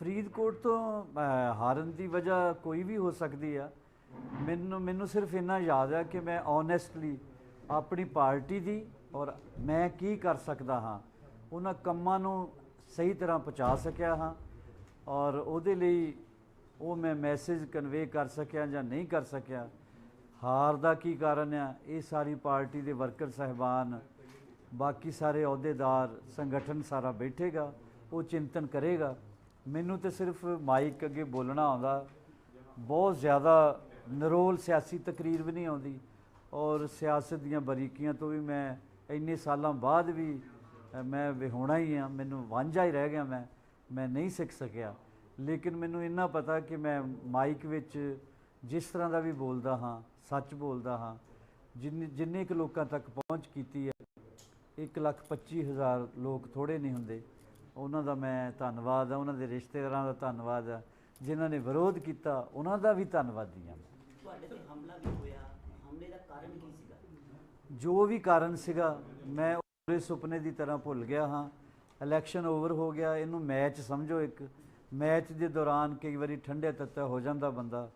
ਫਰੀਦਕੋਟ ਤੋਂ ਹਾਰਨ ਦੀ ਵਜ੍ਹਾ ਕੋਈ ਵੀ ਹੋ ਸਕਦੀ ਆ। ਮੈਨੂੰ ਮੈਨੂੰ ਸਿਰਫ ਇੰਨਾ ਯਾਦ ਆ ਕਿ ਮੈਂ ਓਨੈਸਟਲੀ ਆਪਣੀ ਪਾਰਟੀ ਦੀ ਔਰ ਮੈਂ ਕੀ ਕਰ ਸਕਦਾ ਹਾਂ, ਉਹਨਾਂ ਕੰਮਾਂ ਨੂੰ ਸਹੀ ਤਰ੍ਹਾਂ ਪਹੁੰਚਾ ਸਕਿਆ ਹਾਂ ਔਰ ਉਹਦੇ ਲਈ ਉਹ ਮੈਂ ਮੈਸੇਜ ਕਨਵੇ ਕਰ ਸਕਿਆ ਜਾਂ ਨਹੀਂ ਕਰ ਸਕਿਆ। ਹਾਰ ਦਾ ਕੀ ਕਾਰਨ ਆ? ਇਹ ਸਾਰੀ ਪਾਰਟੀ ਦੇ ਵਰਕਰ ਸਹਿਬਾਨ, ਬਾਕੀ ਸਾਰੇ ਅਹੁਦੇਦਾਰ, ਸੰਗਠਨ ਸਾਰਾ ਬੈਠੇਗਾ, ਉਹ ਚਿੰਤਨ ਕਰੇਗਾ। ਮੈਨੂੰ ਤੇ ਸਿਰਫ ਮਾਈਕ ਅੱਗੇ ਬੋਲਣਾ ਆਉਂਦਾ। ਬਹੁਤ ਜ਼ਿਆਦਾ ਨਰੋਲ ਸਿਆਸੀ ਤਕਰੀਰ ਵੀ ਨਹੀਂ ਆਉਂਦੀ। ਔਰ ਸਿਆਸਤ ਦੀਆਂ ਬਰੀਕੀਆਂ ਤੋਂ ਵੀ ਮੈਂ ਇੰਨੇ ਸਾਲਾਂ ਬਾਅਦ ਵੀ ਮੈਂ ਵਿਹੋਣਾ ਹੀ ਆ ਮੈਨੂੰ ਵਾਂਝਾ ਹੀ ਰਹਿ ਗਿਆ ਮੈਂ। ਮੈਂ ਨਹੀਂ ਸਿੱਖ ਸਕਿਆ। ਲੇਕਿਨ ਮੈਨੂੰ ਇੰਨਾ ਪਤਾ ਕਿ ਮੈਂ ਮਾਈਕ ਵਿੱਚ ਜਿਸ ਤਰ੍ਹਾਂ ਦਾ ਵੀ ਬੋਲਦਾ ਹਾਂ, ਸੱਚ ਬੋਲਦਾ ਹਾਂ, ਜਿੰਨੇ ਜਿੰਨੇ ਕੁ ਲੋਕਾਂ ਤੱਕ ਪਹੁੰਚ ਕੀਤੀ ਹੈ, ਇੱਕ ਲੱਖ ਪੱਚੀ ਹਜ਼ਾਰ ਲੋਕ ਥੋੜੇ ਨਹੀਂ ਹੁੰਦੇ। ਉਹਨਾਂ ਦਾ ਮੈਂ ਧੰਨਵਾਦ ਆ ਉਹਨਾਂ ਦੇ ਰਿਸ਼ਤੇਦਾਰਾਂ ਦਾ ਧੰਨਵਾਦ ਆ ਜਿਨ੍ਹਾਂ ਨੇ ਵਿਰੋਧ ਕੀਤਾ ਉਹਨਾਂ ਦਾ ਵੀ ਧੰਨਵਾਦੀ ਮੈਂ। ਤੁਹਾਡੇ ਤੇ ਹਮਲਾ ਵੀ ਹੋਇਆ ਹਮਲੇ ਦਾ ਕਾਰਨ ਕੀ ਸੀਗਾ? ਜੋ ਵੀ ਕਾਰਨ ਸੀਗਾ ਮੈਂ ਪੂਰੇ ਸੁਪਨੇ ਦੀ ਤਰ੍ਹਾਂ ਭੁੱਲ ਗਿਆ ਹਾਂ। ਇਲੈਕਸ਼ਨ ਓਵਰ ਹੋ ਗਿਆ ਇਹਨੂੰ ਮੈਚ ਸਮਝੋ ਇੱਕ। ਮੈਚ ਦੇ ਦੌਰਾਨ ਕਈ ਵਾਰੀ ਠੰਡੇ ਤੱਤਾ ਹੋ ਜਾਂਦਾ ਬੰਦਾ।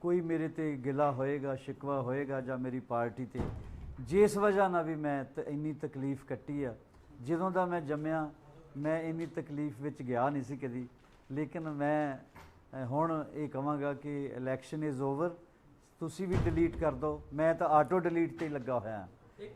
ਕੋਈ ਮੇਰੇ ਤੇ ਗਿਲਾ ਹੋਏਗਾ ਸ਼ਿਕਵਾ ਹੋਏਗਾ ਜਾਂ ਮੇਰੀ ਪਾਰਟੀ ਤੇ। ਜਿਸ ਵਜ੍ਹਾ ਨਾਲ ਵੀ ਮੈਂ ਇੰਨੀ ਤਕਲੀਫ ਕੱਟੀ ਆ। ਜਦੋਂ ਦਾ ਮੈਂ ਜੰਮਿਆ ਮੈਂ ਇੰਨੀ ਤਕਲੀਫ ਵਿੱਚ ਗਿਆ ਨਹੀਂ ਸੀ ਕਦੀ। ਲੇਕਿਨ ਮੈਂ ਹੁਣ ਇਹ ਕਹਾਂਗਾ ਕਿ ਇਲੈਕਸ਼ਨ ਇਜ਼ ਓਵਰ ਤੁਸੀਂ ਵੀ ਡਿਲੀਟ ਕਰ ਦਿਓ। ਮੈਂ ਤਾਂ ਆਟੋ ਡਿਲੀਟ ਤੇ ਹੀ ਲੱਗਾ ਹੋਇਆ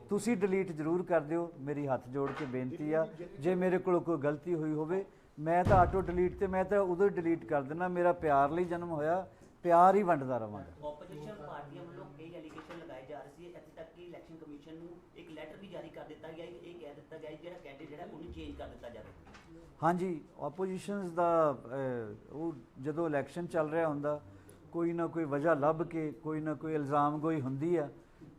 ਤੁਸੀਂ ਡਿਲੀਟ ਜ਼ਰੂਰ ਕਰ ਦਿਓ। ਮੇਰੀ ਹੱਥ ਜੋੜ ਕੇ ਬੇਨਤੀ ਆ, ਜੇ ਮੇਰੇ ਕੋਲ ਕੋਈ ਗਲਤੀ ਹੋਈ ਹੋਵੇ, ਮੈਂ ਤਾਂ ਆਟੋ ਡਿਲੀਟ ਤੇ, ਮੈਂ ਤਾਂ ਉਦੋਂ ਹੀ ਡਿਲੀਟ ਕਰ ਦੇਣਾ ਮੇਰਾ ਪਿਆਰ ਲਈ ਜਨਮ ਹੋਇਆ। ਪਿਆਰ ਹੀ ਵੰਡਦਾ ਰਵਾਂਗਾ ਆਪੋਜੀਸ਼ਨ ਪਾਰਟੀਆਂ ਵੱਲੋਂ ਕਈ ਐਲੀਗੇਸ਼ਨ ਲਗਾਏ ਜਾ ਰਹੇ ਸੀ। ਇੱਥੇ ਤੱਕ ਕਿ ਇਲੈਕਸ਼ਨ ਕਮਿਸ਼ਨ ਨੂੰ ਇੱਕ ਲੈਟਰ ਵੀ ਜਾਰੀ ਕਰ ਦਿੱਤਾ ਗਿਆ। ਹੈ ਇਹ ਕਹਿ ਦਿੱਤਾ ਗਿਆ ਜਿਹੜਾ ਕੈਂਡੀਡੇਟ ਜਿਹੜਾ ਉਹਨੂੰ ਚੇਂਜ ਕਰ ਦਿੱਤਾ ਜਾਵੇ। ਹਾਂਜੀ ਆਪੋਜੀਸ਼ਨਸ ਦਾ ਉਹ ਜਦੋਂ ਇਲੈਕਸ਼ਨ ਚੱਲ ਰਿਹਾ ਹੁੰਦਾ, ਕੋਈ ਨਾ ਕੋਈ ਵਜ੍ਹਾ ਲੱਭ ਕੇ, ਕੋਈ ਨਾ ਕੋਈ ਇਲਜ਼ਾਮ ਗੋਈ ਹੁੰਦੀ ਆ।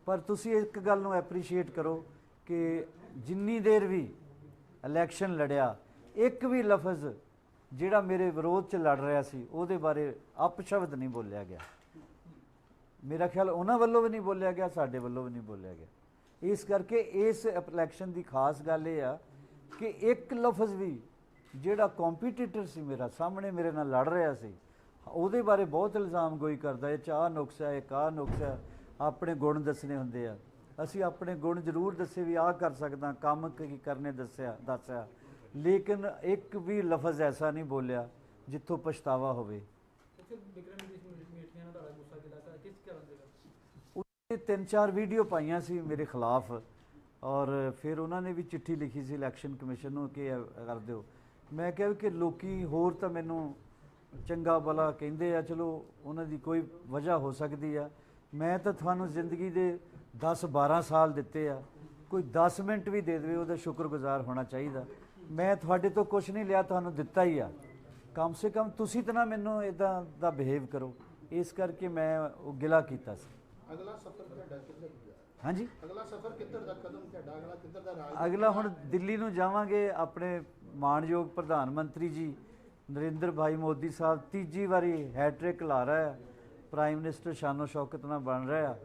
ਪਰ ਤੁਸੀਂ ਇੱਕ ਗੱਲ ਨੂੰ ਐਪਰੀਸ਼ੀਏਟ ਕਰੋ ਕਿ ਜਿੰਨੀ ਦੇਰ ਵੀ ਇਲੈਕਸ਼ਨ ਲੜਿਆ, ਇੱਕ ਵੀ ਲਫ਼ਜ਼ ਜਿਹੜਾ ਮੇਰੇ ਵਿਰੋਧ 'ਚ ਲੜ ਰਿਹਾ ਸੀ, ਉਹਦੇ ਬਾਰੇ ਅਪਸ਼ਬਦ ਨਹੀਂ ਬੋਲਿਆ ਗਿਆ। ਮੇਰਾ ਖਿਆਲ ਉਹਨਾਂ ਵੱਲੋਂ ਵੀ ਨਹੀਂ ਬੋਲਿਆ ਗਿਆ, ਸਾਡੇ ਵੱਲੋਂ ਵੀ ਨਹੀਂ ਬੋਲਿਆ ਗਿਆ। ਇਸ ਕਰਕੇ ਇਸ ਇਲੈਕਸ਼ਨ ਦੀ ਖਾਸ ਗੱਲ ਇਹ ਆ ਕਿ ਇੱਕ ਲਫ਼ਜ਼ ਵੀ ਜਿਹੜਾ ਕੰਪੀਟੀਟਰ ਸੀ ਮੇਰਾ, ਸਾਹਮਣੇ ਮੇਰੇ ਨਾਲ ਲੜ ਰਿਹਾ ਸੀ, ਉਹਦੇ ਬਾਰੇ ਬਹੁਤ ਇਲਜ਼ਾਮ ਗੋਈ ਕਰਦਾ, ਇਹ ਚਾਹ ਨੁਕਸਾ ਹੈ ਕਾ ਨੁਕਸਾ ਹੈ। ਆਪਣੇ ਗੁਣ ਦੱਸਣੇ ਹੁੰਦੇ ਆ। ਅਸੀਂ ਆਪਣੇ ਗੁਣ ਜ਼ਰੂਰ ਦੱਸੇ ਵੀ ਆਹ ਕਰ ਸਕਦਾ, ਕੰਮ ਕੀ ਕਰਨੇ ਦੱਸਿਆ ਦੱਸਿਆ। ਲੇਕਿਨ ਇੱਕ ਵੀ ਲਫ਼ਜ਼ ਐਸਾ ਨਹੀਂ ਬੋਲਿਆ ਜਿੱਥੋਂ ਪਛਤਾਵਾ ਹੋਵੇ ਇੱਥੇ ਵਿਕਰਮ ਜੀ ਮੀਠੀਆਂ ਨਾਲ ਤੁਹਾਡਾ ਗੁੱਸਾ ਗਿਲਾ ਕਰ ਕਿਸ ਕਾਰਨ ਸੀਗਾ ਉਹਨੇ ਤਿੰਨ ਚਾਰ ਵੀਡੀਓ ਪਾਈਆਂ ਸੀ ਮੇਰੇ ਖਿਲਾਫ ਔਰ ਫਿਰ ਉਹਨਾਂ ਨੇ ਵੀ ਚਿੱਠੀ ਲਿਖੀ ਸੀ ਇਲੈਕਸ਼ਨ ਕਮਿਸ਼ਨ ਨੂੰ ਕਿ ਕਰ ਦਿਓ। ਮੈਂ ਕਿਹਾ ਵੀ ਕਿ ਲੋਕੀ ਹੋਰ ਤਾਂ ਮੈਨੂੰ ਚੰਗਾ ਭਲਾ ਕਹਿੰਦੇ ਆ, ਚਲੋ ਉਹਨਾਂ ਦੀ ਕੋਈ ਵਜ੍ਹਾ ਹੋ ਸਕਦੀ ਆ। ਮੈਂ ਤਾਂ ਤੁਹਾਨੂੰ ਜ਼ਿੰਦਗੀ ਦੇ 10 12 ਸਾਲ ਦਿੱਤੇ ਆ। ਕੋਈ 10 ਮਿੰਟ ਵੀ ਦੇ ਦੇਵੇ, ਉਹਦਾ ਸ਼ੁਕਰਗੁਜ਼ਾਰ ਹੋਣਾ ਚਾਹੀਦਾ। ਮੈਂ ਤੁਹਾਡੇ ਤੋਂ ਕੁਝ ਨਹੀਂ ਲਿਆ, ਤੁਹਾਨੂੰ ਦਿੱਤਾ ਹੀ ਆ। ਕਮ ਸੇ ਕਮ ਤੁਸੀਂ ਤਾਂ ਨਾ ਮੈਨੂੰ ਇਦਾਂ ਦਾ ਬਿਹੇਵ ਕਰੋ। ਇਸ ਕਰਕੇ ਮੈਂ ਉਹ ਗਿਲਾ ਕੀਤਾ ਸੀ। ਅਗਲਾ ਸਫ਼ਰ ਤੁਹਾਡਾ ਕਿੱਧਰ ਦਾ ਹਾਂਜੀ। ਅਗਲਾ ਸਫ਼ਰ ਕਿੱਧਰ ਦਾ ਕਦਮ ਤੁਹਾਡਾ? ਅਗਲਾ ਕਿੱਧਰ ਦਾ ਰਾਜ? ਅਗਲਾ ਹੁਣ ਦਿੱਲੀ ਨੂੰ ਜਾਵਾਂਗੇ ਆਪਣੇ ਮਾਣਯੋਗ ਪ੍ਰਧਾਨ ਮੰਤਰੀ ਜੀ ਨਰਿੰਦਰ ਭਾਈ ਮੋਦੀ ਸਾਹਿਬ। ਤੀਜੀ ਵਾਰੀ ਹੈਟ੍ਰਿਕ ਲਾ ਰਿਹਾ ਹੈ। ਪ੍ਰਾਈਮ ਮਿਨਿਸਟਰ ਸ਼ਾਨੋ ਸ਼ੌਕਤ ਨਾਲ ਬਣ ਰਿਹਾ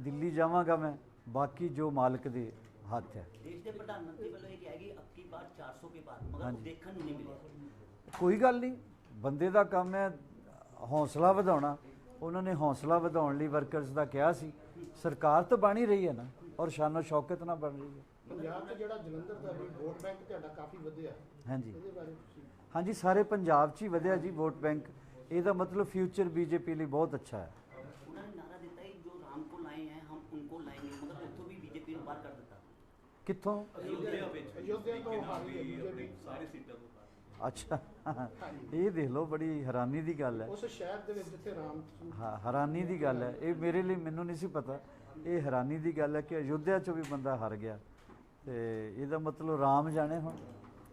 ਦਿੱਲੀ ਜਾਵਾਂਗਾ ਮੈਂ। ਬਾਕੀ ਜੋ ਮਾਲਕ ਦੇ ਹੱਥ ਹੈ। ਦੇਸ਼ ਦੇ ਪ੍ਰਧਾਨ ਮੰਤਰੀ ਵੱਲੋਂ ਇਹ ਕਿਹਾ ਕਿ ਅਬਕੀ ਬਾਰ 400 ਕੇ ਪਾਰ ਮਗਰ। ਦੇਖਣ ਨੂੰ ਨਹੀਂ ਮਿਲਿਆ। ਕੋਈ ਗੱਲ ਨਹੀਂ। ਬੰਦੇ ਦਾ ਕੰਮ ਹੈ ਹੌਸਲਾ ਵਧਾਉਣਾ। ਉਹਨਾਂ ਨੇ ਹੌਸਲਾ ਵਧਾਉਣ ਲਈ ਵਰਕਰਸ ਦਾ ਕਿਹਾ ਸੀ ਸਰਕਾਰ ਤਾਂ ਬਣ ਹੀ ਰਹੀ ਹੈ ਨਾ ਔਰ ਸ਼ਾਨੋ ਸ਼ੌਕਤ ਨਾਲ ਬਣ ਰਹੀ ਹੈ। ਪੰਜਾਬ ਦਾ ਜਿਹੜਾ ਜਲੰਧਰ ਦਾ ਵੀ ਵੋਟ ਬੈਂਕ ਤੁਹਾਡਾ ਕਾਫੀ ਵਧਿਆ। ਹਾਂਜੀ। ਹਾਂਜੀ ਸਾਰੇ ਪੰਜਾਬ 'ਚ ਹੀ ਵਧਿਆ ਜੀ ਵੋਟ ਬੈਂਕ ਇਹਦਾ ਮਤਲਬ ਫਿਊਚਰ ਬੀਜੇਪੀ ਲਈ ਬਹੁਤ ਅੱਛਾ ਹੈ। ਉਹਨਾਂ ਨੇ ਨਾਰਾ ਦਿੱਤਾ ਹੈ ਜੋ ਰਾਮ ਅਯੋਧਿਆ ਵਿੱਚ ਸਾਰੇ ਸੀਟਾਂ ਅੱਛਾ। ਇਹ ਦੇਖ ਲਓ ਬੜੀ ਹੈਰਾਨੀ ਦੀ ਗੱਲ ਹੈ। ਉਸ ਸ਼ਹਿਰ ਦੇ ਵਿੱਚ ਜਿੱਥੇ ਰਾਮ ਹਾਂ ਹੈਰਾਨੀ ਦੀ ਗੱਲ ਹੈ। ਇਹ ਮੇਰੇ ਲਈ ਮੈਨੂੰ ਨਹੀਂ ਸੀ ਪਤਾ। ਇਹ ਹੈਰਾਨੀ ਦੀ ਗੱਲ ਹੈ ਕਿ ਅਯੁੱਧਿਆ 'ਚੋਂ ਵੀ ਬੰਦਾ ਹਾਰ ਗਿਆ। ਤੇ ਇਹਦਾ ਮਤਲਬ ਰਾਮ ਜਾਣੇ ਹੁਣ।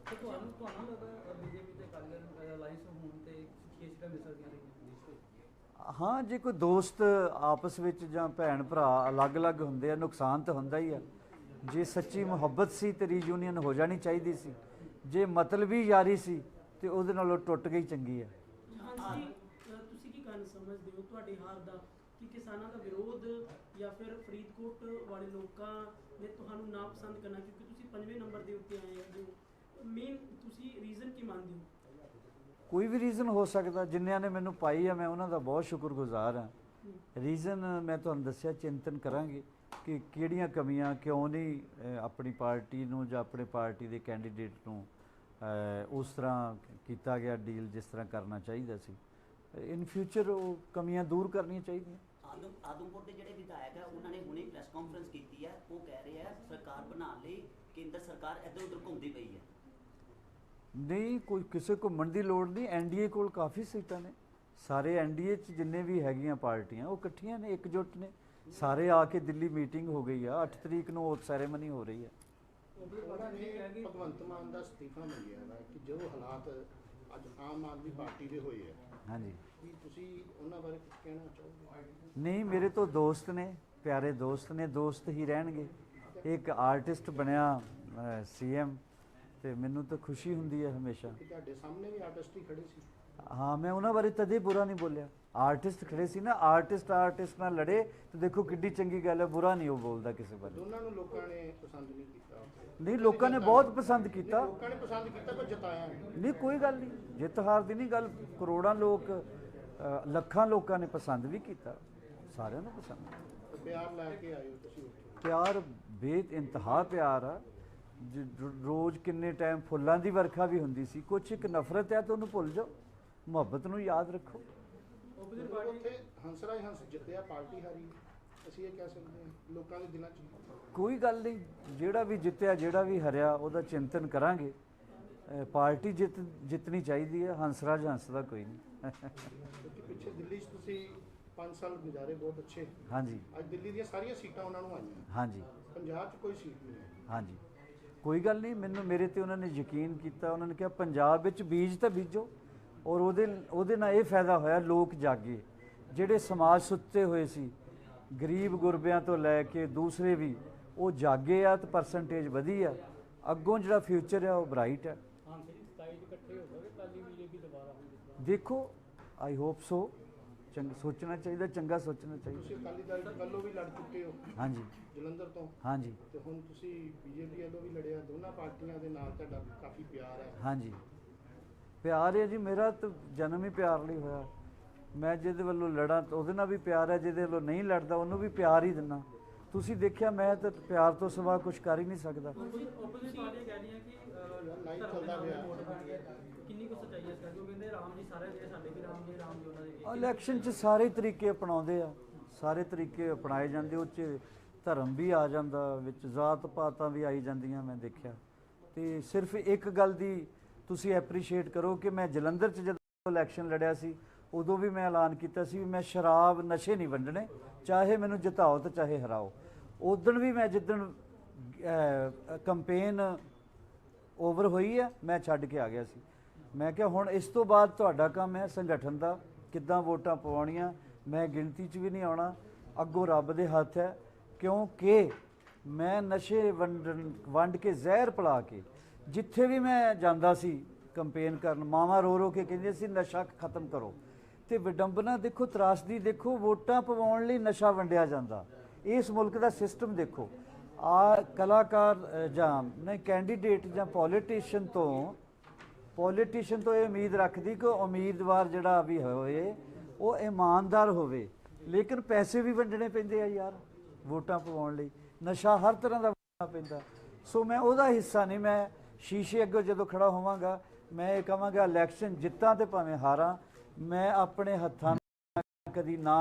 ਤੇ ਤੁਹਾਨੂੰ ਤੁਹਾਨੂੰ ਲੱਗਦਾ ਬੀਜੇਪੀ ਤੇ ਅਕਾਲੀ ਦਲ ਅਲਾਈਅੰਸ ਹੋਣ ਤੇ ਹਾਂ ਜੇ ਕੋਈ ਦੋਸਤ ਆਪਸ ਵਿੱਚ ਜਾਂ ਭੈਣ ਭਰਾ ਅਲੱਗ-ਅਲੱਗ ਹੁੰਦੇ ਆ ਨੁਕਸਾਨ ਤਾਂ ਹੁੰਦਾ ਹੀ ਆ। ਜੇ ਸੱਚੀ ਮੁਹੱਬਤ ਸੀ ਤੇ ਰੀਯੂਨੀਅਨ ਹੋ ਜਾਣੀ ਚਾਹੀਦੀ ਸੀ। ਜੇ ਮਤਲਬੀ ਯਾਰੀ ਸੀ ਤੇ ਉਹਦੇ ਨਾਲੋਂ ਟੁੱਟ ਗਈ ਚੰਗੀ ਆ। ਹਾਂਜੀ ਅ, ਤੁਸੀਂ ਕੀ ਕਾਰਨ ਸਮਝਦੇ ਹੋ ਤੁਹਾਡੀ ਹਾਰ ਦਾ? ਕਿ ਕਿਸਾਨਾਂ ਦਾ ਵਿਰੋਧ ਜਾਂ ਫਿਰ ਫਰੀਦਕੋਟ ਵਾਲੇ ਲੋਕਾਂ ਨੇ ਤੁਹਾਨੂੰ ਨਾ ਪਸੰਦ ਕਰਨਾ? ਕਿਉਂਕਿ ਤੁਸੀਂ ਪੰਜਵੇਂ ਨੰਬਰ ਦੇ ਉੱਤੇ ਆਏ ਹੋ। ਮੇਨ ਤੁਸੀਂ ਰੀਜ਼ਨ ਕੀ ਮੰਨਦੇ ਹੋ? ਕੋਈ ਵੀ ਰੀਜ਼ਨ ਹੋ ਸਕਦਾ। ਜਿਨ੍ਹਾਂ ਨੇ ਮੈਨੂੰ ਪਾਈ ਆ ਮੈਂ ਉਹਨਾਂ ਦਾ ਬਹੁਤ ਸ਼ੁਕਰਗੁਜ਼ਾਰ ਹਾਂ। ਰੀਜ਼ਨ ਮੈਂ ਤੁਹਾਨੂੰ ਦੱਸਿਆ ਚਿੰਤਨ ਕਰਾਂਗੇ ਕਿ ਕਿਹੜੀਆਂ ਕਮੀਆਂ ਕਿਉਂ ਨਹੀਂ ਆਪਣੀ ਪਾਰਟੀ ਨੂੰ ਜਾਂ ਆਪਣੇ ਪਾਰਟੀ ਦੇ ਕੈਂਡੀਡੇਟ ਨੂੰ ਉਸ ਤਰ੍ਹਾਂ ਕੀਤਾ ਗਿਆ ਡੀਲ ਜਿਸ ਤਰ੍ਹਾਂ ਕਰਨਾ ਚਾਹੀਦਾ ਸੀ। ਇਨ ਫਿਊਚਰ ਉਹ ਕਮੀਆਂ ਦੂਰ ਕਰਨੀਆਂ ਚਾਹੀਦੀਆਂ। ਆਦਮ ਆਦਮਪੁਰ ਦੇ ਜਿਹੜੇ ਵਿਧਾਇਕ ਆ ਉਹਨਾਂ ਨੇ ਹੁਣੇ ਪ੍ਰੈਸ ਕਾਨਫਰੰਸ ਕੀਤੀ ਹੈ ਉਹ ਕਹਿ ਰਹੇ ਆ ਸਰਕਾਰ ਬਣਾਉਣ ਲਈ ਕੇਂਦਰ ਸਰਕਾਰ ਇੱਧਰ ਉੱਧਰ ਘੁੰਮਦੀ ਪਈ ਹੈ ਨਹੀਂ ਕੋਈ ਕਿਸੇ ਘੁੰਮਣ ਦੀ ਲੋੜ ਨਹੀਂ। ਐਨਡੀਏ ਕੋਲ ਕਾਫੀ ਸੀਟਾਂ ਨੇ। ਸਾਰੇ ਐਨਡੀਏ ਚ ਜਿੰਨੇ ਵੀ ਹੈਗੀਆਂ ਪਾਰਟੀਆਂ ਉਹ ਇਕੱਠੀਆਂ ਨੇ ਇਕਜੁੱਟ ਨੇ। ਸਾਰੇ ਆ ਕੇ ਦਿੱਲੀ ਮੀਟਿੰਗ ਹੋ ਗਈ ਆ। 8 ਤਰੀਕ ਨੂੰ ਉਹ ਸੈਰੇਮਨੀ ਹੋ ਰਹੀ ਹੈ ਉਹਨਾਂ ਨੇ ਭਗਵੰਤ ਮਾਨ ਦਾ ਅਸਤੀਫਾ ਮੰਗਿਆ ਹੈ ਕਿ ਜੋ ਹਾਲਾਤ ਅੱਜ ਆਮ ਆਦਮੀ ਪਾਰਟੀ ਦੇ ਹੋਏ ਆ। ਹਾਂਜੀ। ਕੀ ਤੁਸੀਂ ਉਹਨਾਂ ਬਾਰੇ ਕੁਝ ਕਹਿਣਾ ਚਾਹੋਗੇ? ਨਹੀਂ ਮੇਰੇ ਤੋਂ ਦੋਸਤ ਨੇ ਪਿਆਰੇ ਦੋਸਤ ਨੇ ਦੋਸਤ ਹੀ ਰਹਿਣਗੇ। ਇੱਕ ਆਰਟਿਸਟ ਬਣਿਆ ਸੀਐਮ ਤੇ ਮੈਨੂੰ ਤਾਂ ਖੁਸ਼ੀ ਹੁੰਦੀ ਹੈ ਹਮੇਸ਼ਾ। ਤੁਹਾਡੇ ਸਾਹਮਣੇ ਵੀ ਆਰਟਿਸਟ ਹੀ ਖੜੇ ਸੀ। ਹਾਂ ਮੈਂ ਉਹਨਾਂ ਬਾਰੇ ਤਦੇ ਬੁਰਾ ਨਹੀਂ ਬੋਲਿਆ। ਆਰਟਿਸਟ ਖੜੇ ਸੀ ਨਾ ਆਰਟਿਸਟ ਆਰਟਿਸਟ ਨਾਲ ਲੜੇ ਤੇ ਦੇਖੋ ਕਿੱਡੀ ਚੰਗੀ ਗੱਲ ਹੈ ਬੁਰਾ ਨਹੀਂ ਉਹ ਬੋਲਦਾ ਕਿਸੇ ਬਾਰੇ। ਦੋਨਾਂ ਨੂੰ ਲੋਕਾਂ ਨੇ ਪਸੰਦ ਨਹੀਂ ਕੀਤਾ। ਨਹੀਂ ਲੋਕਾਂ ਨੇ ਬਹੁਤ ਪਸੰਦ ਕੀਤਾ। ਲੋਕਾਂ ਨੇ ਪਸੰਦ ਕੀਤਾ ਪਰ ਜਤਾਇਆ ਨਹੀਂ। ਨਹੀਂ ਕੋਈ ਗੱਲ ਨਹੀਂ। ਜਿੱਤ ਹਾਰ ਦੀ ਨਹੀਂ ਗੱਲ ਕਰੋੜਾਂ ਲੋਕ ਲੱਖਾਂ ਲੋਕਾਂ ਨੇ ਪਸੰਦ ਵੀ ਕੀਤਾ। ਸਾਰਿਆਂ ਨੂੰ ਪਸੰਦ। ਪਿਆਰ ਲੈ ਕੇ ਹੋ ਤੁਸੀਂ ਪਿਆਰ ਬੇਤ ਇੰਤਹਾ ਪਿਆਰ ਆ। ਰੋਜ਼ ਕਿੰਨੇ ਟਾਈਮ ਫੁੱਲਾਂ ਦੀ ਵਰਖਾ ਵੀ ਹੁੰਦੀ ਸੀ। ਕੁਛ ਇੱਕ ਨਫ਼ਰਤ ਹੈ ਤਾਂ ਉਹਨੂੰ ਭੁੱਲ ਜਾਓ। ਮੁਹੱਬਤ ਨੂੰ ਯਾਦ ਰੱਖੋ। ਆਪੋਜ਼ਿਟ ਮਤਲਬ ਪਾਰਟੀ ਉੱਥੇ ਹੰਸਰਾਜ ਹੰਸ ਜਿੱਤਿਆ ਪਾਰਟੀ ਹਾਰੀ। ਅਸੀਂ ਇਹ ਕਹਿ ਸਕਦੇ ਹਾਂ ਲੋਕਾਂ ਦੇ ਦਿਲਾਂ 'ਚ ਕੋਈ ਗੱਲ ਨਹੀਂ ਜਿਹੜਾ ਵੀ ਜਿੱਤਿਆ ਜਿਹੜਾ ਵੀ ਹਰਿਆ ਉਹਦਾ ਚਿੰਤਨ ਕਰਾਂਗੇ। ਪਾਰਟੀ ਜਿੱਤ ਜਿੱਤਣੀ ਚਾਹੀਦੀ ਹੈ ਹੰਸਰਾਜ ਹੰਸ ਦਾ ਕੋਈ ਨਹੀਂ। ਕਿਉਂਕਿ ਪਿੱਛੇ ਦਿੱਲੀ 'ਚ ਤੁਸੀਂ 5 ਸਾਲ ਗੁਜ਼ਾਰੇ ਬਹੁਤ ਅੱਛੇ। ਹਾਂਜੀ। ਅੱਜ ਦਿੱਲੀ ਦੀਆਂ ਸਾਰੀਆਂ ਸੀਟਾਂ ਉਹਨਾਂ ਨੂੰ ਆਈਆਂ। ਹਾਂਜੀ। ਪੰਜਾਬ 'ਚ ਕੋਈ ਸੀਟ ਨਹੀਂ ਹਾਂਜੀ। ਕੋਈ ਗੱਲ ਨਹੀਂ ਮੈਨੂੰ ਮੇਰੇ ਤੇ ਉਹਨਾਂ ਨੇ ਯਕੀਨ ਕੀਤਾ ਉਹਨਾਂ ਨੇ ਕਿਹਾ ਪੰਜਾਬ ਵਿੱਚ ਬੀਜ ਤਾਂ ਬੀਜੋ। ਔਰ ਉਹਦੇ ਉਹਦੇ ਨਾਲ ਇਹ ਫਾਇਦਾ ਹੋਇਆ ਲੋਕ ਜਾਗੇ। ਜਿਹੜੇ ਸਮਾਜ ਸੁੱਤੇ ਹੋਏ ਸੀ ਗਰੀਬ ਗੁਰਬਿਆਂ ਤੋਂ ਲੈ ਕੇ ਦੂਸਰੇ ਵੀ ਉਹ ਜਾਗੇ ਆ ਤੇ ਪਰਸੈਂਟੇਜ ਵਧੀ ਆ। ਅੱਗੋਂ ਜਿਹੜਾ ਫਿਊਚਰ ਹੈ ਉਹ ਬ੍ਰਾਈਟ ਹੈ ਹਾਂ ਸਰ 27 ਇਕੱਠੇ ਹੋ ਗਏ ਕਾਲੀ ਬੀਜੇਪੀ ਦੁਬਾਰਾ ਹੁਣ ਦੇਖੋ ਆਈ ਹੋਪ ਸੋ ਚੰਗ ਸੋਚਣਾ ਚਾਹੀਦਾ ਚੰਗਾ ਸੋਚਣਾ ਚਾਹੀਦਾ। ਤੁਸੀਂ ਅਕਾਲੀ ਦਲ ਤੋਂ ਵੱਲੋਂ ਵੀ ਲੜ ਚੁੱਕੇ ਹੋ। ਹਾਂਜੀ। ਜਲੰਧਰ ਤੋਂ। ਹਾਂਜੀ। ਤੇ ਹੁਣ ਤੁਸੀਂ ਬੀਜੇਪੀ ਵੱਲੋਂ ਵੀ ਲੜਿਆ ਦੋਨਾਂ ਪਾਰਟੀਆਂ ਦੇ ਨਾਲ ਤੁਹਾਡਾ ਕਾਫੀ ਪਿਆਰ ਹੈ। ਹਾਂਜੀ। ਪਿਆਰ ਹੈ ਜੀ ਮੇਰਾ ਤਾਂ ਜਨਮ ਹੀ ਪਿਆਰ ਲਈ ਹੋਇਆ। ਮੈਂ ਜਿਹਦੇ ਵੱਲੋਂ ਲੜਾਂ ਉਹਦੇ ਨਾਲ ਵੀ ਪਿਆਰ ਹੈ ਜਿਹਦੇ ਵੱਲੋਂ ਨਹੀਂ ਲੜਦਾ ਉਹਨੂੰ ਵੀ ਪਿਆਰ ਹੀ ਦਿੰਦਾ। ਤੁਸੀਂ ਦੇਖਿਆ ਮੈਂ ਤਾਂ ਪਿਆਰ ਤੋਂ ਸਿਵਾ ਕੁਝ ਕਰ ਹੀ ਨਹੀਂ ਸਕਦਾ। ਆਪੋਜ਼ਿਟ ਪਾਰਟੀਆਂ ਕਹਿ ਰਹੀਆਂ ਕਿ ਅਹ, ਚੱਲਦਾ ਪਿਆ। ਕਿੰਨੀ ਕੁ ਸੱਚਾਈ ਹੈ ਇਸ ਕਰਕੇ ਉਹ ਕਹਿੰਦੇ ਰਾਮ ਜੀ ਸਾਰੇ ਜਿਹੜੇ ਸਾਡੇ ਵੀ ਰਾਮ ਜੀ ਰਾਮ ਜੀ ਉਹਨਾਂ ਦੇ ਇਲੈਕਸ਼ਨ 'ਚ ਸਾਰੇ ਤਰੀਕੇ ਅਪਣਾਉਂਦੇ ਆ। ਸਾਰੇ ਤਰੀਕੇ ਅਪਣਾਏ ਜਾਂਦੇ ਉਹ 'ਚ ਧਰਮ ਵੀ ਆ ਜਾਂਦਾ ਵਿੱਚ ਜ਼ਾਤ ਪਾਤਾਂ ਵੀ ਆਈ ਜਾਂਦੀਆਂ ਮੈਂ ਦੇਖਿਆ। ਤੇ ਸਿਰਫ ਇੱਕ ਗੱਲ ਦੀ ਤੁਸੀਂ ਐਪਰੀਸ਼ੀਏਟ ਕਰੋ ਕਿ ਮੈਂ ਜਲੰਧਰ 'ਚ ਜਦੋਂ ਇਲੈਕਸ਼ਨ ਲੜਿਆ ਸੀ, ਉਦੋਂ ਵੀ ਮੈਂ ਐਲਾਨ ਕੀਤਾ ਸੀ ਵੀ ਮੈਂ ਸ਼ਰਾਬ ਨਸ਼ੇ ਨਹੀਂ ਵੰਡਣੇ, ਚਾਹੇ ਮੈਨੂੰ ਜਿਤਾਓ ਤੇ ਚਾਹੇ ਹਰਾਓ। ਉਦੋਂ ਵੀ ਮੈਂ ਜਿੱਦਣ ਕੰਪੇਨ ਓਵਰ ਹੋਈ ਹੈ ਮੈਂ ਛੱਡ ਕੇ ਆ ਗਿਆ ਸੀ। ਮੈਂ ਕਿਹਾ ਹੁਣ ਇਸ ਤੋਂ ਬਾਅਦ ਤੁਹਾਡਾ ਕੰਮ ਹੈ ਸੰਗਠਨ ਦਾ, ਕਿੱਦਾਂ ਵੋਟਾਂ ਪਵਾਉਣੀਆਂ, ਮੈਂ ਗਿਣਤੀ 'ਚ ਵੀ ਨਹੀਂ ਆਉਣਾ, ਅੱਗੋਂ ਰੱਬ ਦੇ ਹੱਥ ਹੈ, ਕਿਉਂਕਿ ਮੈਂ ਨਸ਼ੇ ਵੰਡਣ, ਵੰਡ ਕੇ ਜ਼ਹਿਰ ਪਿਲਾ ਕੇ ਜਿੱਥੇ ਵੀ ਮੈਂ ਜਾਂਦਾ ਸੀ ਕੰਪੇਨ ਕਰਨ, ਮਾਵਾਂ ਰੋ ਰੋ ਕੇ ਕਹਿੰਦੀਆਂ ਸੀ, ਨਸ਼ਾ ਖਤਮ ਕਰੋ। ਤੇ ਵਿਡੰਬਨਾ ਦੇਖੋ, ਤਰਾਸਦੀ ਦੇਖੋ, ਵੋਟਾਂ ਪਵਾਉਣ ਲਈ ਨਸ਼ਾ ਵੰਡਿਆ ਜਾਂਦਾ। ਇਸ ਮੁਲਕ ਦਾ ਸਿਸਟਮ ਦੇਖੋ। ਆ ਕਲਾਕਾਰ ਜਾਂ ਨਹੀਂ ਕੈਂਡੀਡੇਟ ਜਾਂ ਪੋਲੀਟੀਸ਼ੀਅਨ ਤੋਂ ਪੋਲੀਟੀਸ਼ੀਅਨ ਤੋਂ ਇਹ ਉਮੀਦ ਰੱਖਦੀ ਕਿ ਉਮੀਦਵਾਰ ਜਿਹੜਾ ਵੀ ਹੋਏ, ਉਹ ਇਮਾਨਦਾਰ ਹੋਵੇ। ਲੇਕਿਨ ਪੈਸੇ ਵੀ ਵੰਡਣੇ ਪੈਂਦੇ ਆ ਯਾਰ, ਵੋਟਾਂ ਪਵਾਉਣ ਲਈ। ਨਸ਼ਾ ਹਰ ਤਰ੍ਹਾਂ ਦਾ ਵੰਡਣਾ ਪੈਂਦਾ। ਸੋ ਮੈਂ ਉਹਦਾ ਹਿੱਸਾ ਨਹੀਂ, ਮੈਂ ਸ਼ੀਸ਼ੇ ਅੱਗੇ ਜਦੋਂ ਖੜਾ ਹੋਵਾਂਗਾ ਮੈਂ ਇਹ ਕਹਾਂਗਾ ਇਲੈਕਸ਼ਨ ਜਿੱਤਾਂ ਤੇ ਭਾਵੇਂ ਹਾਰਾਂ ਮੈਂ ਆਪਣੇ ਹੱਥਾਂ ਨਾਲ ਕਦੀ ਨਾ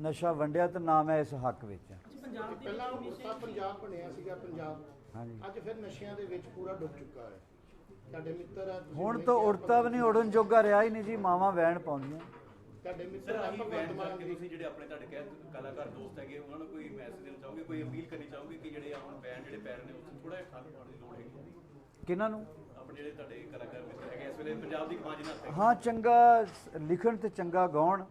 ਨਸ਼ਾ ਵੰਡਿਆ ਤੇ ਨਾ ਮੈਂ ਇਸ ਹੱਕ ਵਿੱਚ ਹਾਂ। ਪੰਜਾਬ ਦੀ ਪਹਿਲਾਂ ਉੜਤਾ ਪੰਜਾਬ ਬਣਿਆ ਸੀਗਾ ਪੰਜਾਬ। ਹਾਂਜੀ। ਅੱਜ ਫਿਰ ਨਸ਼ਿਆਂ ਦੇ ਵਿੱਚ ਪੂਰਾ ਡੁੱਬ ਚੁੱਕਾ ਹੈ। ਤੁਹਾਡੇ ਮਿੱਤਰ ਆ ਤੁਸੀਂ ਹੁਣ ਤਾਂ ਉੜਤਾ ਵੀ ਨਹੀਂ ਉੜਨ ਜੋਗਾ ਰਿਹਾ ਹੀ ਨਹੀਂ ਜੀ ਮਾਵਾਂ ਵੈਣ ਪਾਉਂਦੀਆਂ। ਤੁਹਾਡੇ ਮਿੱਤਰ ਸਰ ਆ ਆਹੀ ਭਗਵੰਤ ਬੈਨ ਮਾਨ ਕਰਕੇ ਜੀ ਤੁਸੀਂ ਜਿਹੜੇ ਆਪਣੇ ਤੁਹਾਡੇ ਕਹਿ ਕਲਾਕਾਰ ਦੋਸਤ ਹੈਗੇ ਉਹਨਾਂ ਨੂੰ ਕੋਈ ਮੈਸੇਜ ਦੇਣਾ ਚਾਹੋਗੇ ਕੋਈ ਅਪੀਲ ਕਰਨੀ ਚਾਹੋਗੇ ਕਿ ਜਿਹੜੇ ਹੁਣ ਬੈਨ ਜਿਹੜੇ ਪੈ ਰਹੇ ਨੇ ਉਸ ਥੋੜਾ ਜਿਹਾ ਠੱਲ ਪਾਉਣ ਦੀ ਲੋੜ ਹੈਗੀ ਕਿਹਨਾਂ ਨੂੰ? ਆਪਣੇ ਜਿਹੜੇ ਤੁਹਾਡੇ ਕਲਾਕਾਰ ਮਿੱਤਰ ਹੈਗੇ ਇਸ ਵੇਲੇ ਪੰਜਾਬ ਦੀ ਕਮਾਜ ਨਾਲ ਹਾਂ ਚੰਗਾ ਲਿਖਣ ਤੇ ਚੰਗਾ ਗਾਉਣ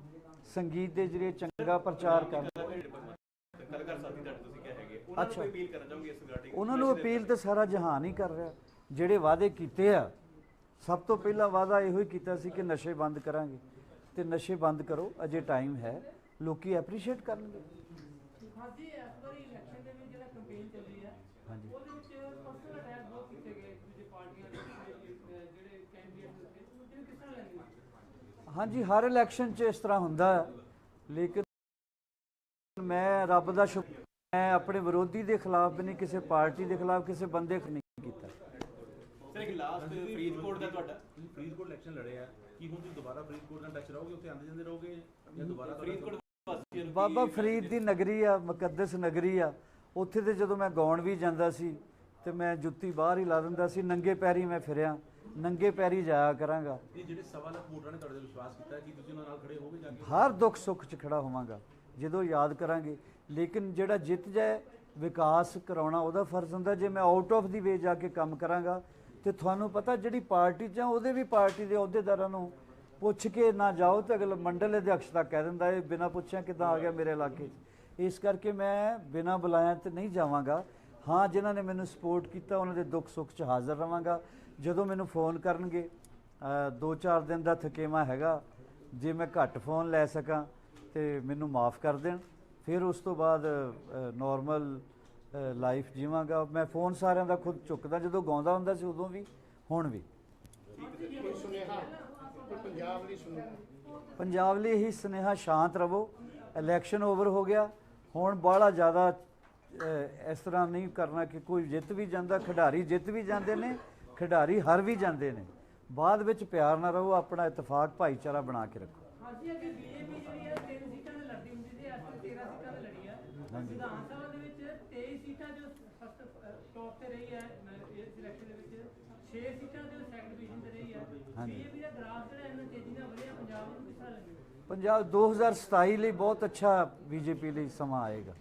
ਸੰਗੀਤ ਦੇ ਜਰੀਏ ਚੰਗਾ ਪ੍ਰਚਾਰ ਕਰਨ। ਕਲਾਕਾਰ ਸਾਥੀ ਤੁਹਾਡੇ ਤੁਸੀਂ ਕਿਹਾ ਹੈਗੇ ਉਹਨਾਂ ਨੂੰ ਅਪੀਲ ਕਰਨਾ ਚਾਹੋਗੇ ਇਸ ਰਿਗਾਰਡਿੰਗ ਉਹਨਾਂ ਨੂੰ ਅਪੀਲ ਤੇ ਸਾਰਾ ਜਹਾਨ ਹੀ ਕਰ ਰਿਹਾ। ਜਿਹੜੇ ਵਾਅਦੇ ਕੀਤੇ ਆ ਸਭ ਤੋਂ ਪਹਿਲਾ ਵਾਅਦਾ ਇਹੋ ਹੀ ਕੀਤਾ ਸੀ ਕਿ ਨਸ਼ੇ ਬੰਦ ਕਰਾਂਗੇ। ਤੇ ਨਸ਼ੇ ਬੰਦ ਕਰੋ ਅਜੇ ਟਾਈਮ ਹੈ। ਲੋਕੀ ਐਪਰੀਸ਼ੀਏਟ ਕਰਨਗੇ ਹਾਂਜੀ ਇਸ ਵਾਰੀ ਇਲੈਕਸ਼ਨ ਦੇ ਵਿੱਚ ਜਿਹੜਾ ਕੈਂਪੇਨ ਚੱਲੀ ਹੈ ਹਾਂਜੀ ਉਹਦੇ ਵਿੱਚ ਪਰਸਨਲ ਅਟੈਕ ਬਹੁਤ ਕੀਤੇ ਗਏ ਦੂਜੇ ਪਾਰਟੀਆਂ ਦੇ ਜਿਹੜੇ ਕੈਂਡੀਡੇਟ ਉੱਤੇ ਉਹਨੂੰ ਕਿਸ ਤਰ੍ਹਾਂ ਲੈਂਦੇ ਹਾਂਜੀ ਹਰ ਇਲੈਕਸ਼ਨ 'ਚ ਇਸ ਤਰ੍ਹਾਂ ਹੁੰਦਾ ਹੈ। ਲੇਕਿਨ ਮੈਂ ਰੱਬ ਦਾ ਸ਼ੁਕਰ ਮੈਂ ਆਪਣੇ ਵਿਰੋਧੀ ਦੇ ਖਿਲਾਫ ਵੀ ਨਹੀਂ ਕਿਸੇ ਪਾਰਟੀ ਦੇ ਖਿਲਾਫ ਕਿਸੇ ਬੰਦੇ ਖਿਲਾਫ ਨਹੀਂ ਕੀਤਾ। ਸਰ ਇੱਕ ਲਾਸਟ ਫਰੀਦਕੋਟ ਦਾ ਤੁਹਾਡਾ? ਤੁਸੀਂ ਫਰੀਦਕੋਟ ਇਲੈਕਸ਼ਨ ਲੜਿਆ ਕੀ ਹੁਣ ਤੁਸੀਂ ਦੁਬਾਰਾ ਫਰੀਦਕੋਟ ਨਾਲ ਟੱਚ ਰਹੋਗੇ? ਉੱਥੇ ਆਂਦੇ ਜਾਂਦੇ ਰਹੋਗੇ? ਜਾਂ ਦੁਬਾਰਾ ਤੁਹਾਡਾ- ਫਰੀਦਕੋਟ ਵਾਸੀਆਂ ਨੂੰ ਬਾਬਾ ਫਰੀਦ ਦੀ ਨਗਰੀ ਆ ਮੁਕੱਦਸ ਨਗਰੀ ਆ। ਉੱਥੇ ਤੇ ਜਦੋਂ ਮੈਂ ਗਾਉਣ ਵੀ ਜਾਂਦਾ ਸੀ ਤੇ ਮੈਂ ਜੁੱਤੀ ਬਾਹਰ ਹੀ ਲਾ ਦਿੰਦਾ ਸੀ ਨੰਗੇ ਪੈਰੀ ਮੈਂ ਫਿਰਿਆ। ਨੰਗੇ ਪੈਰੀ ਜਾਇਆ ਕਰਾਂਗਾ। ਇਹ ਜਿਹੜੇ ਸਵਾ ਲੱਖ ਵੋਟਰਾਂ ਨੇ ਤੁਹਾਡੇ ਤੇ ਵਿਸ਼ਵਾਸ ਕੀਤਾ ਕਿ ਤੁਸੀਂ ਉਹਨਾਂ ਨਾਲ ਖੜੇ ਹੋਗੇ ਜਾ ਕੇ? ਹਰ ਦੁੱਖ ਸੁੱਖ 'ਚ ਖੜਾ ਹੋਵਾਂਗਾ ਜਦੋਂ ਯਾਦ ਕਰਾਂਗੇ। ਲੇਕਿਨ ਜਿਹੜਾ ਜਿੱਤ ਜਾਏ ਵਿਕਾਸ ਕਰਾਉਣਾ ਉਹਦਾ ਫਰਜ਼ ਹੁੰਦਾ। ਜੇ ਮੈਂ ਆਊਟ ਆਫ ਦੀ ਵੇ ਜਾ ਕੇ ਕੰਮ ਕਰਾਂਗਾ ਤੇ ਤੁਹਾਨੂੰ ਪਤਾ ਜਿਹੜੀ ਪਾਰਟੀ 'ਚ ਆ ਉਹਦੇ ਵੀ ਪਾਰਟੀ ਦੇ ਅਹੁਦੇਦਾਰਾਂ ਨੂੰ ਪੁੱਛ ਕੇ ਨਾ ਜਾਓ ਤੇ ਅਗਲਾ ਮੰਡਲ ਅਧਿਕਸ਼ ਤਾਂ ਕਹਿ ਦਿੰਦਾ ਇਹ ਬਿਨਾਂ ਪੁੱਛਿਆ ਕਿਦਾਂ ਆ ਗਿਆ ਮੇਰੇ ਇਲਾਕੇ 'ਚ? ਇਸ ਕਰਕੇ ਮੈਂ ਬਿਨਾਂ ਬੁਲਾਇਆ ਤੇ ਨਹੀਂ ਜਾਵਾਂਗਾ। ਹਾਂ ਜਿਨ੍ਹਾਂ ਨੇ ਮੈਨੂੰ ਸਪੋਰਟ ਕੀਤਾ ਉਹਨਾਂ ਦੇ ਦੁੱਖ ਸੁੱਖ 'ਚ ਹਾਜ਼ਰ ਰਵਾਂਗਾ। ਜਦੋਂ ਮੈਨੂੰ ਫੋਨ ਕਰਨਗੇ ਅ, ਦੋ ਚਾਰ ਦਿਨ ਦਾ ਥਕੇਵਾ ਹੈਗਾ ਜੇ ਮੈਂ ਘੱਟ ਫੋਨ ਲੈ ਸਕਾਂ ਤੇ ਮੈਨੂੰ ਮਾਫ ਕਰ ਦੇਣ। ਫਿਰ ਉਸ ਤੋਂ ਬਾਅਦ ਨਾਰਮਲ ਲਾਈਫ ਜੀਵਾਂਗਾ। ਮੈਂ ਫੋਨ ਸਾਰਿਆਂ ਦਾ ਖੁਦ ਚੁੱਕਦਾ ਜਦੋਂ ਗਾਉਂਦਾ ਹੁੰਦਾ ਸੀ ਉਦੋਂ ਵੀ ਹੁਣ ਵੀ। ਪੰਜਾਬ ਲਈ ਸੁਨੇਹਾ ਪੰਜਾਬ ਲਈ ਇਹੀ ਸੁਨੇਹਾ ਸ਼ਾਂਤ ਰਵੋ ਇਲੈਕਸ਼ਨ ਓਵਰ ਹੋ ਗਿਆ। ਹੁਣ ਬਾਹਲਾ ਜ਼ਿਆਦਾ ਇਸ ਤਰ੍ਹਾਂ ਨਹੀਂ ਕਰਨਾ ਕਿ ਕੋਈ ਜਿੱਤ ਵੀ ਜਾਂਦਾ ਖਿਡਾਰੀ ਜਿੱਤ ਵੀ ਜਾਂਦੇ ਨੇ। ਖਿਡਾਰੀ ਹਾਰ ਵੀ ਜਾਂਦੇ ਨੇ। ਬਾਅਦ ਵਿੱਚ ਪਿਆਰ ਨਾਲ ਰਹੋ ਆਪਣਾ ਇਤਫਾਕ ਭਾਈਚਾਰਾ ਬਣਾ ਕੇ ਰੱਖੋ। ਹਾਂਜੀ ਅੱਗੇ ਬੀਜੇਪੀ ਜਿਹੜੀ ਹੈ ਤਿੰਨ ਸੀਟਾਂ ਤੇ ਲੜਦੀ ਹੁੰਦੀ ਸੀ ਅੱਜ 13 ਸੀਟਾਂ ਤੇ ਲੜੀ ਹੈ ਵਿਧਾਨ ਸਭਾ ਦੇ ਵਿੱਚ 23 ਸੀਟਾਂ ਜੋ ਫਸਟ ਟੌਪ ਤੇ ਰਹੀ ਹੈ ਮੈਂ ਇਸ ਇਲੈਕਸ਼ਨ ਦੇ ਵਿੱਚ। 6 ਸੀਟਾਂ ਜੋ ਸੈਕੰਡ ਪੋਜੀਸ਼ਨ ਤੇ ਰਹੀ ਹੈ ਹਾਂਜੀ। ਬੀਜੇਪੀ ਦਾ ਗ੍ਰਾਫ ਜਿਹੜਾ ਇੰਨਾ ਤੇਜ਼ੀ ਨਾਲ ਵਧਿਆ ਪੰਜਾਬ ਨੂੰ ਕਿਸ ਤਰ੍ਹਾਂ ਲੱਗੇਗਾ ਪੰਜਾਬ 2027 ਲਈ ਬਹੁਤ ਅੱਛਾ ਬੀਜੇਪੀ ਲਈ ਸਮਾਂ ਆਏਗਾ।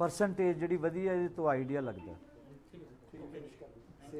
ਪਰਸੈਂਟੇਜ ਜਿਹੜੀ ਵਧੀਆ ਇਹਦੇ ਤੋਂ ਆਈਡੀਆ ਲੱਗਦਾ।